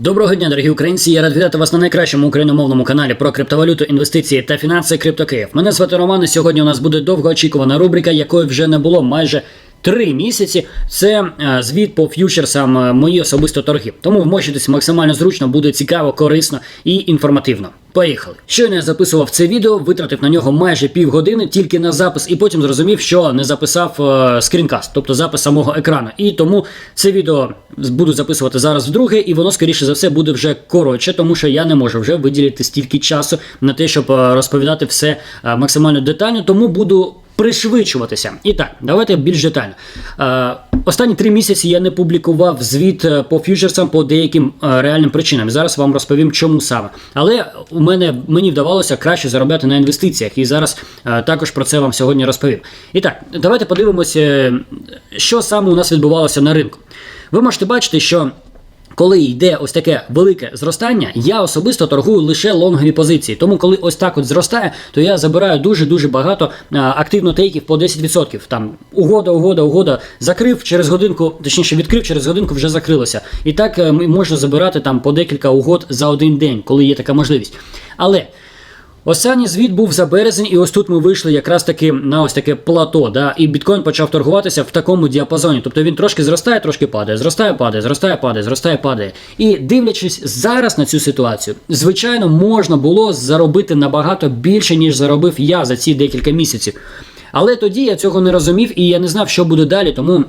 Доброго дня, дорогі українці. Я рад вітати вас на найкращому україномовному каналі про криптовалюту, інвестиції та фінанси Криптокиїв. Мене звати Роман. і Сьогодні у нас буде довгоочікувана рубрика, якої вже не було майже. Три місяці це е, звіт по ф'ючерсам е, мої особисто торги. Тому вмощитись максимально зручно, буде цікаво, корисно і інформативно. Поїхали. Щойно я записував це відео, витратив на нього майже півгодини тільки на запис, і потім зрозумів, що не записав е, скрінкаст, тобто запис самого екрану. І тому це відео буду записувати зараз вдруге, і воно, скоріше за все, буде вже коротше, тому що я не можу вже виділити стільки часу на те, щоб е, розповідати все максимально детально, тому буду пришвидшуватися. І так, давайте більш детально. Е, останні три місяці я не публікував звіт е, по фьючерсам по деяким е, реальним причинам. Зараз вам розповім, чому саме. Але у мене мені вдавалося краще заробляти на інвестиціях, і зараз також про це вам сьогодні розповім. І так, давайте подивимося, що саме у нас відбувалося на ринку. Ви можете бачити, що коли йде ось таке велике зростання, я особисто торгую лише лонгові позиції. Тому, коли ось так от зростає, то я забираю дуже дуже багато активно тейків по 10%. Там угода, угода, угода закрив через годинку, точніше відкрив, через годинку вже закрилося. І так е, можна забирати там по декілька угод за один день, коли є така можливість. Але. Останній звіт був за березень, і ось тут ми вийшли якраз таки на ось таке плато. Да? І біткоін почав торгуватися в такому діапазоні. Тобто він трошки зростає, трошки падає, зростає, падає, зростає, падає, зростає, падає. І дивлячись зараз на цю ситуацію, звичайно, можна було заробити набагато більше, ніж заробив я за ці декілька місяців. Але тоді я цього не розумів і я не знав, що буде далі, тому.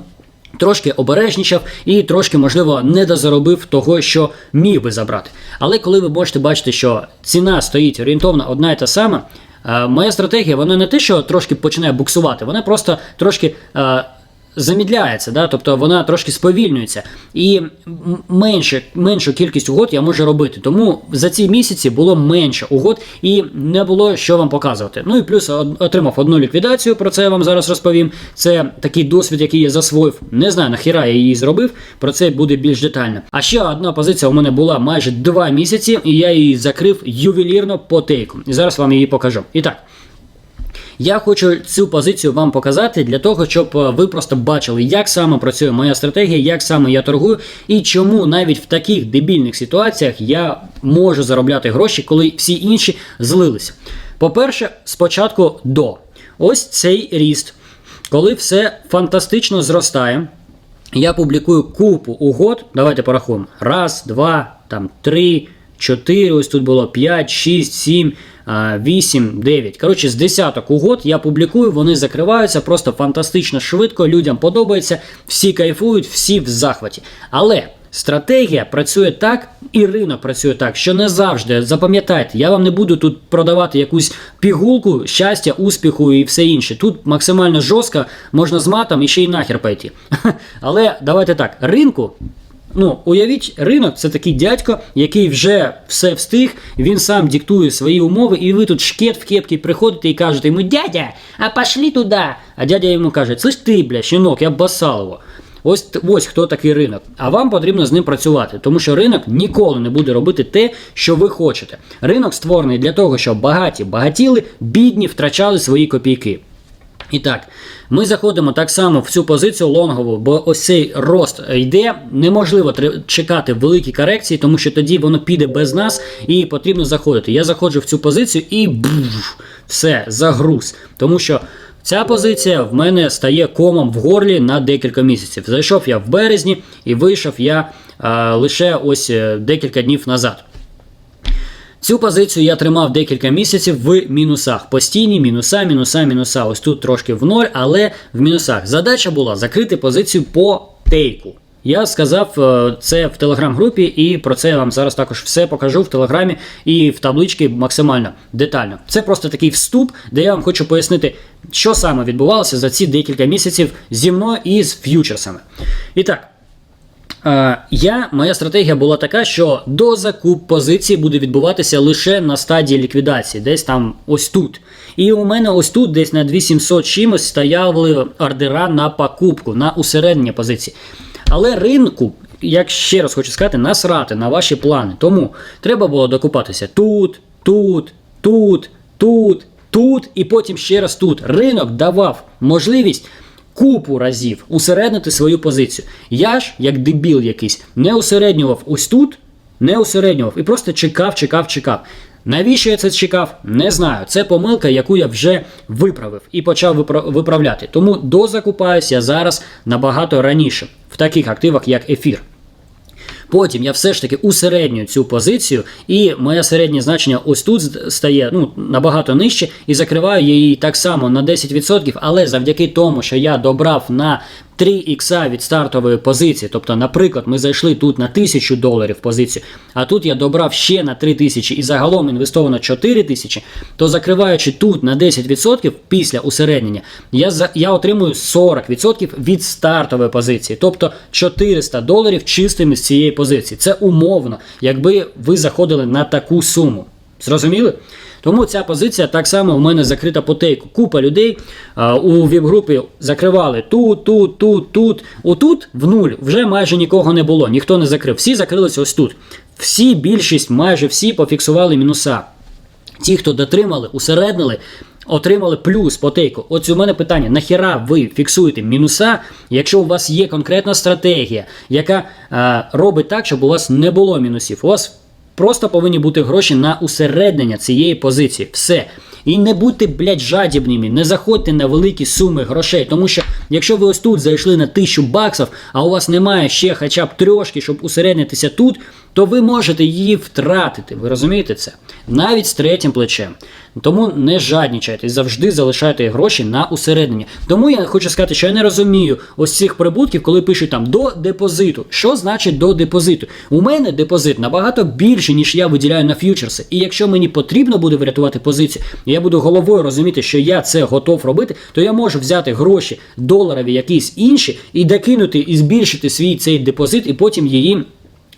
Трошки обережнічав і трошки, можливо, не дозаробив того, що міг би забрати. Але коли ви можете бачити, що ціна стоїть орієнтовно одна і та сама, е, моя стратегія вона не те, що трошки починає буксувати, вона просто трошки. Замідляється, да? тобто вона трошки сповільнюється, і менше, меншу кількість угод я можу робити. Тому за ці місяці було менше угод і не було що вам показувати. Ну і плюс отримав одну ліквідацію, про це я вам зараз розповім. Це такий досвід, який я засвоїв. Не знаю, нахіра я її зробив. Про це буде більш детально. А ще одна позиція у мене була майже два місяці, і я її закрив ювелірно по тейку. І зараз вам її покажу. І так. Я хочу цю позицію вам показати для того, щоб е, ви просто бачили, як саме працює моя стратегія, як саме я торгую, і чому навіть в таких дебільних ситуаціях я можу заробляти гроші, коли всі інші злилися. По-перше, спочатку до ось цей ріст, коли все фантастично зростає. Я публікую купу угод. Давайте порахуємо. Раз, два, там три, чотири. Ось тут було 5, 6, 7, 8, 9. Коротше, з десяток угод я публікую, вони закриваються просто фантастично швидко. Людям подобається, всі кайфують, всі в захваті. Але. Стратегія працює так, і ринок працює так, що не завжди запам'ятайте, я вам не буду тут продавати якусь пігулку щастя, успіху і все інше. Тут максимально жорстко, можна з матом і ще й нахер пойти. Але давайте так, ринку. Ну, уявіть, ринок це такий дядько, який вже все встиг, він сам диктує свої умови, і ви тут шкет в кепці приходите і кажете йому, дядя, а пошли туди. А дядя йому каже, слышь ти, бля, щенок, я басал його. Ось ось хто такий ринок. А вам потрібно з ним працювати, тому що ринок ніколи не буде робити те, що ви хочете. Ринок створений для того, щоб багаті багатіли, бідні втрачали свої копійки. І так, ми заходимо так само в цю позицію лонгову, бо ось цей рост йде. Неможливо чекати великі корекції, тому що тоді воно піде без нас і потрібно заходити. Я заходжу в цю позицію і бф, все, загруз. Тому що ця позиція в мене стає комом в горлі на декілька місяців. Зайшов я в березні і вийшов я а, лише ось е, декілька днів назад. Цю позицію я тримав декілька місяців в мінусах. Постійні мінуса, мінуса, мінуса. Ось тут трошки в ноль, але в мінусах. Задача була закрити позицію по тейку. Я сказав е, це в телеграм-групі, і про це я вам зараз також все покажу в телеграмі і в табличці максимально детально. Це просто такий вступ, де я вам хочу пояснити, що саме відбувалося за ці декілька місяців зі мною і з ф'ючерсами. І так. Е, Я, моя стратегія була така, що до закуп позиції буде відбуватися лише на стадії ліквідації, десь там ось тут. І у мене ось тут, десь на 2700 чимось, стояли ордера на покупку, на усереднення позиції. Але ринку, як ще раз хочу сказати, насрати на ваші плани. Тому треба було докупатися тут, тут, тут, тут, тут і потім ще раз тут. Ринок давав можливість купу разів усереднити свою позицію. Я ж, як дебіл якийсь, не усереднював ось тут, не усереднював і просто чекав, чекав, чекав. Навіщо я це чекав? Не знаю. Це помилка, яку я вже виправив і почав випра- виправляти. Тому дозакупаюся я зараз набагато раніше в таких активах, як ефір. Потім я все ж таки усередню цю позицію, і моє середнє значення ось тут стає ну, набагато нижче, і закриваю її так само на 10%, але завдяки тому, що я добрав на 3 ікса від стартової позиції. Тобто, наприклад, ми зайшли тут на 1000 доларів позицію, а тут я добрав ще на 3000 і загалом інвестовано 4000, то закриваючи тут на 10% після усереднення, я, я отримую 40% від стартової позиції, тобто 400 доларів чистими з цієї позиції. Це умовно, якби ви заходили на таку суму. Зрозуміли? Тому ця позиція так само в мене закрита по тейку. Купа людей а, у віп-групі закривали тут, тут, тут, тут. Отут в нуль вже майже нікого не було, ніхто не закрив. Всі закрилися ось тут. Всі, більшість, майже всі пофіксували мінуса. Ті, хто дотримали, усереднили, отримали плюс по тейку. Ось у мене питання: нахіра ви фіксуєте мінуса, якщо у вас є конкретна стратегія, яка е, робить так, щоб у вас не було мінусів. У вас просто повинні бути гроші на усереднення цієї позиції. Все. І не будьте, блядь, жадібними, не заходьте на великі суми грошей. Тому що якщо ви ось тут зайшли на 1000 баксів, а у вас немає ще хоча б трьошки, щоб усереднитися тут, то ви можете її втратити. Ви розумієте це? Навіть з третім плечем. Тому не жаднічайте, завжди залишайте гроші на усереднення. Тому я хочу сказати, що я не розумію ось цих прибутків, коли пишуть там до депозиту. Що значить до депозиту? У мене депозит набагато більше, ніж я виділяю на ф'ючерси. І якщо мені потрібно буде врятувати позицію, я буду головою розуміти, що я це готов робити, то я можу взяти гроші доларові, якісь інші, і докинути і збільшити свій цей депозит, і потім її.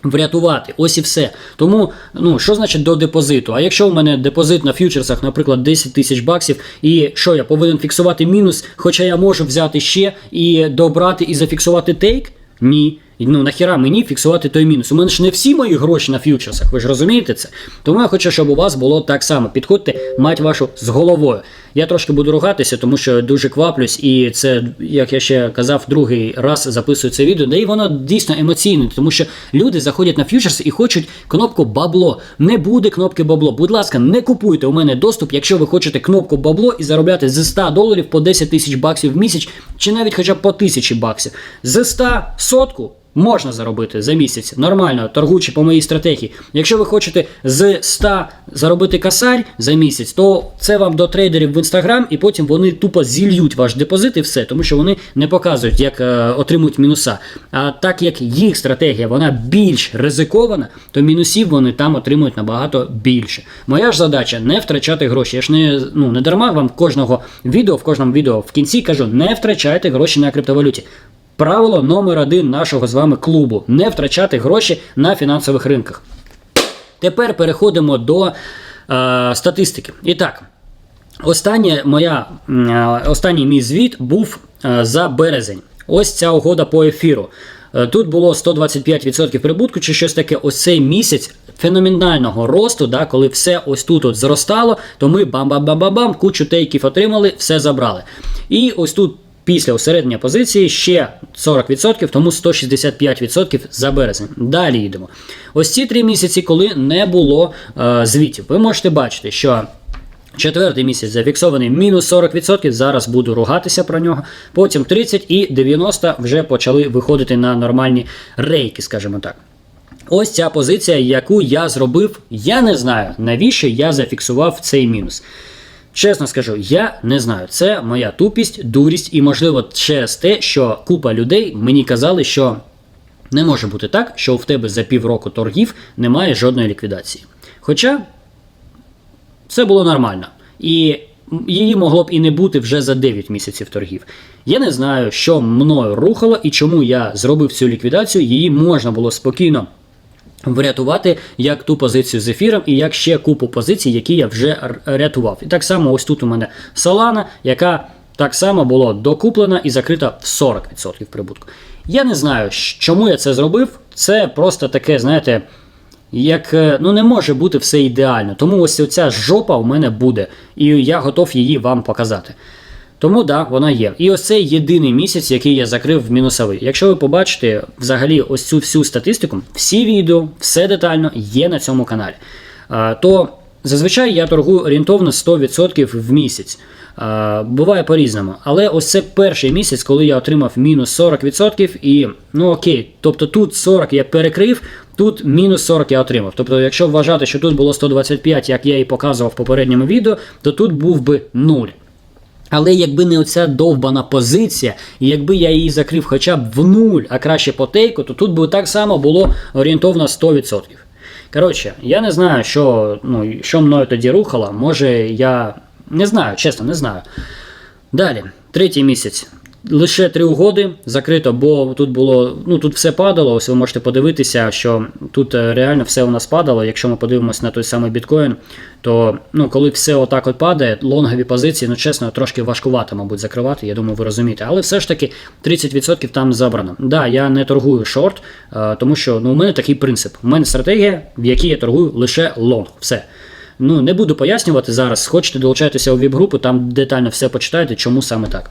Врятувати, ось і все. Тому, ну що значить до депозиту? А якщо в мене депозит на ф'ючерсах, наприклад, 10 тисяч баксів, і що я повинен фіксувати мінус, хоча я можу взяти ще і добрати і зафіксувати тейк? Ні. Ну нахіра мені фіксувати той мінус. У мене ж не всі мої гроші на ф'ючерсах, ви ж розумієте це? Тому я хочу, щоб у вас було так само. Підходьте, мать вашу з головою. Я трошки буду ругатися, тому що дуже кваплюсь, і це, як я ще казав, другий раз записую це відео. Да і воно дійсно емоційне, тому що люди заходять на ф'ючерс і хочуть кнопку бабло. Не буде кнопки бабло. Будь ласка, не купуйте у мене доступ, якщо ви хочете кнопку бабло і заробляти з 100 доларів по 10 тисяч баксів в місяць, чи навіть хоча б по 1000 баксів. З 100 сотку. Можна заробити за місяць нормально, торгуючи по моїй стратегії. Якщо ви хочете з 100 заробити косарь за місяць, то це вам до трейдерів в інстаграм, і потім вони тупо зільють ваш депозит і все, тому що вони не показують, як е, отримують мінуса. А так як їх стратегія вона більш ризикована, то мінусів вони там отримують набагато більше. Моя ж задача не втрачати гроші. Я ж не ну не дарма вам кожного відео, в кожному відео в кінці кажу, не втрачайте гроші на криптовалюті. Правило номер один нашого з вами клубу не втрачати гроші на фінансових ринках. Тепер переходимо до е, статистики. І так, остання моя, е, останній мій звіт був е, за березень. Ось ця угода по ефіру. Е, Тут було 125% прибутку чи щось таке. Ось цей місяць феноменального росту, да, коли все ось тут от зростало, то ми бам-бам-бам-бам-бам, кучу тейків отримали, все забрали. І ось тут після усереднення позиції ще 40%, тому 165% за березень. Далі йдемо. Ось ці три місяці, коли не було е, звітів. Ви можете бачити, що. Четвертий місяць зафіксований мінус 40%, зараз буду ругатися про нього. Потім 30 і 90 вже почали виходити на нормальні рейки, скажімо так. Ось ця позиція, яку я зробив, я не знаю, навіщо я зафіксував цей мінус. Чесно скажу, я не знаю. Це моя тупість, дурість, і, можливо, через те, що купа людей мені казали, що не може бути так, що в тебе за півроку торгів немає жодної ліквідації. Хоча це було нормально. І її могло б і не бути вже за 9 місяців торгів. Я не знаю, що мною рухало і чому я зробив цю ліквідацію. Її можна було спокійно врятувати як ту позицію з ефіром, і як ще купу позицій, які я вже рятував. І так само, ось тут у мене Solana, яка так само була докуплена і закрита в 40% прибутку. Я не знаю, чому я це зробив. Це просто таке, знаєте. Як е, ну не може бути все ідеально. Тому ось ця жопа у мене буде, і я готов її вам показати. Тому да, вона є. І ось це єдиний місяць, який я закрив в мінусовий. Якщо ви побачите взагалі ось цю всю статистику, всі відео, все детально є на цьому каналі. То зазвичай я торгую орієнтовно 100% в місяць. Буває по-різному. Але ось це перший місяць, коли я отримав мінус 40%, і ну окей, тобто тут 40 я перекрив, тут мінус 40 я отримав. Тобто, якщо вважати, що тут було 125, як я і показував в попередньому відео, то тут був би 0. Але якби не оця довбана позиція, і якби я її закрив хоча б в нуль, а краще по тейку, то тут би так само було орієнтовно 100%. Коротше, я не знаю, що, ну, що мною тоді рухало. Може, я не знаю, чесно, не знаю. Далі, третій місяць. Лише три угоди закрито, бо тут було, ну тут все падало. Ось ви можете подивитися, що тут е, реально все у нас падало. Якщо ми подивимося на той самий біткоін, то ну, коли все отак от падає, лонгові позиції, ну чесно, трошки важкувато, мабуть, закривати. Я думаю, ви розумієте. Але все ж таки 30% там забрано. Да, я не торгую шорт, е, тому що ну, у мене такий принцип. У мене стратегія, в якій я торгую лише лонг. Все. Ну не буду пояснювати зараз. Хочете долучайтеся у віп-групу, там детально все почитаєте, чому саме так.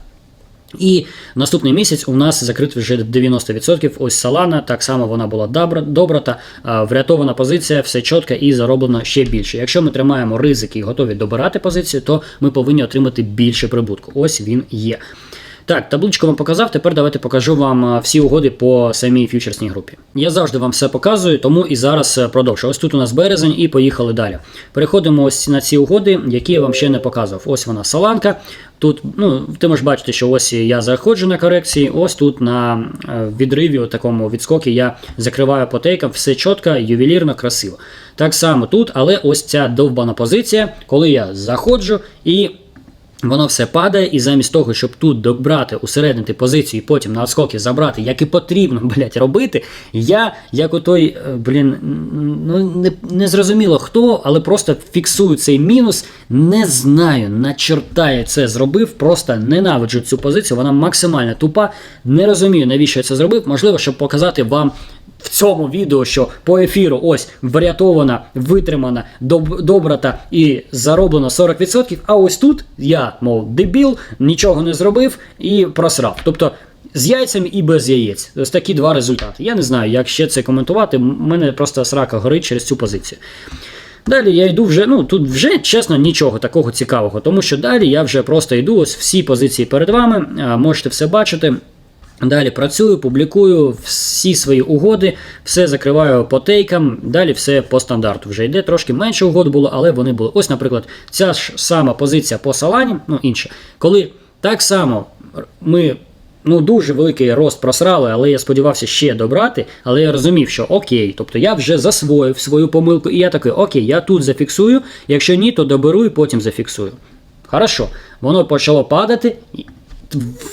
І наступний місяць у нас закритий вже 90%. Ось Solana, так само вона була добра, добрата, а, врятована позиція, все чітко і зароблено ще більше. Якщо ми тримаємо ризики і готові добирати позицію, то ми повинні отримати більше прибутку. Ось він є. Так, табличку вам показав. Тепер давайте покажу вам всі угоди по самій фьючерсній групі. Я завжди вам все показую, тому і зараз е, продовжу. Ось тут у нас березень і поїхали далі. Переходимо ось на ці угоди, які я вам ще не показував. Ось вона саланка. Тут, ну, ти можеш бачити, що ось я заходжу на корекції, ось тут на е, відриві, такому відскокі, я закриваю потейком, все чітко, ювелірно, красиво. Так само тут, але ось ця довбана позиція, коли я заходжу і. Воно все падає, і замість того, щоб тут добрати, усереднити позицію і потім на отскоки забрати, як і потрібно, блядь, робити, я, як отой, е, блін, ну не, не зрозуміло хто, але просто фіксую цей мінус. Не знаю, на чорта я це зробив, просто ненавиджу цю позицію, вона максимально тупа. Не розумію, навіщо я це зробив. Можливо, щоб показати вам в цьому відео, що по ефіру ось врятована, витримана, доб- добрата і зароблено 40%. А ось тут я, мов, дебіл, нічого не зробив і просрав. Тобто. З яйцями і без яєць. Ось такі два результати. Я не знаю, як ще це коментувати. М- мене просто срака горить через цю позицію. Далі я йду вже, ну тут вже чесно нічого такого цікавого, тому що далі я вже просто йду ось всі позиції перед вами, можете все бачити. Далі працюю, публікую всі свої угоди, все закриваю по тейкам, далі все по стандарту вже йде. Трошки менше угод було, але вони були. Ось, наприклад, ця ж сама позиція по салані, ну інша, коли так само ми. Ну, дуже великий рост просрали, але я сподівався ще добрати. Але я розумів, що окей, тобто я вже засвоїв свою помилку, і я такий, окей, я тут зафіксую. Якщо ні, то доберу і потім зафіксую. Хорошо, воно почало падати.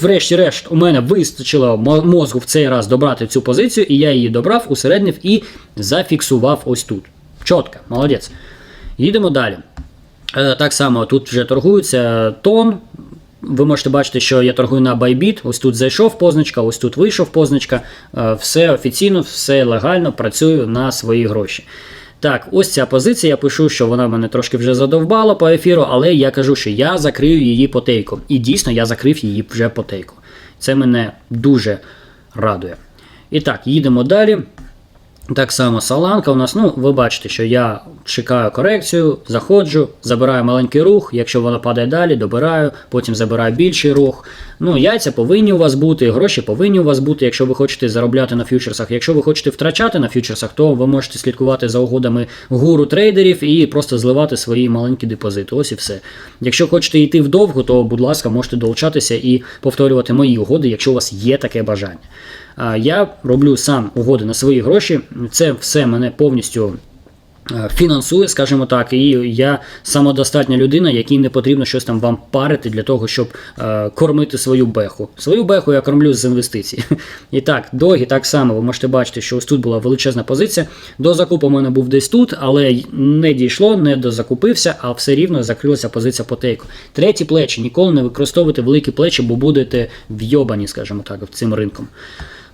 Врешті-решт, у мене вистачило мо- мозку в цей раз добрати цю позицію, і я її добрав, усереднив і зафіксував ось тут. Чітко, молодець. Їдемо далі. Е, Так само тут вже торгується тон. Ви можете бачити, що я торгую на Bybit. Ось тут зайшов позначка, ось тут вийшов позначка. Е, Все офіційно, все легально, працюю на свої гроші. Так, ось ця позиція. Я пишу, що вона мене трошки вже задовбала по ефіру, але я кажу, що я закрию її по тейку. І дійсно я закрив її вже по тейку. Це мене дуже радує. І так, їдемо далі. Так само саланка у нас, ну, ви бачите, що я чекаю корекцію, заходжу, забираю маленький рух, якщо вона падає далі, добираю, потім забираю більший рух. Ну, яйця повинні у вас бути, гроші повинні у вас бути, якщо ви хочете заробляти на фьючерсах. Якщо ви хочете втрачати на фьючерсах, то ви можете слідкувати за угодами гуру трейдерів і просто зливати свої маленькі депозити. Ось і все. Якщо хочете йти вдовго, то, будь ласка, можете долучатися і повторювати мої угоди, якщо у вас є таке бажання. Я роблю сам угоди на свої гроші. Це все мене повністю фінансує, скажімо так, і я самодостатня людина, якій не потрібно щось там вам парити для того, щоб е, кормити свою беху. Свою беху я кормлю з інвестицій. І так, догі так само ви можете бачити, що ось тут була величезна позиція. До закупу у мене був десь тут, але не дійшло, не дозакупився, а все рівно закрилася позиція по тейку. Треті плечі. Ніколи не використовуйте великі плечі, бо будете вйобані, скажімо так, цим ринком.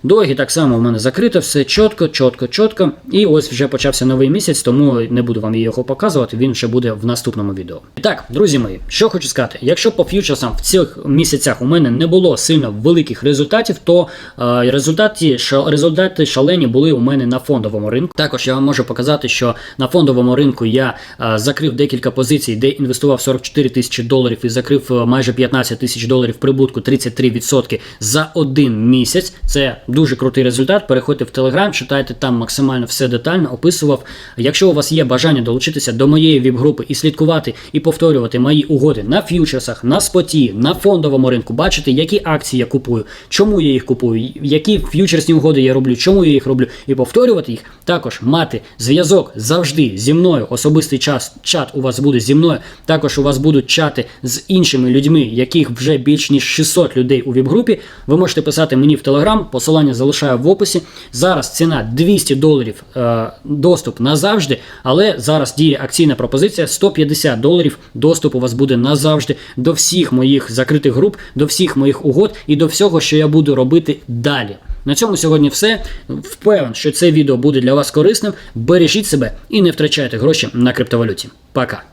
Догі так само в мене закрито, все чітко, чітко, чітко. І ось вже почався новий місяць, тому не буду вам його показувати. Він ще буде в наступному відео. І так, друзі мої, що хочу сказати, якщо по ф'ючерсам в цих місяцях у мене не було сильно великих результатів, то е, результати, результати шалені були у мене на фондовому ринку. Також я вам можу показати, що на фондовому ринку я е, закрив декілька позицій, де інвестував 44 тисячі доларів і закрив е, майже 15 тисяч доларів прибутку 33% за один місяць. Це крутий результат. Переходьте в Телеграм, читайте там максимально все детально описував. Якщо у вас є бажання долучитися до моєї віп-групи і слідкувати і повторювати мої угоди на ф'ючерсах, на споті, на фондовому ринку, бачити, які акції я купую, чому я їх купую, які ф'ючерсні угоди я роблю, чому я їх роблю, і повторювати їх. Також мати зв'язок завжди зі мною. Особистий час чат у вас буде зі мною. Також у вас будуть чати з іншими людьми, яких вже більш ніж 600 людей у віп-групі. Ви можете писати мені в Телеграм, посилання залишаю в описі. Зараз ціна 200 доларів е, доступ назавжди, але зараз діє акційна пропозиція 150 доларів. Доступ у вас буде назавжди до всіх моїх закритих груп, до всіх моїх угод і до всього, що я буду робити далі. На цьому сьогодні все. Впевнен, що це відео буде для вас корисним. Бережіть себе і не втрачайте гроші на криптовалюті. Пока.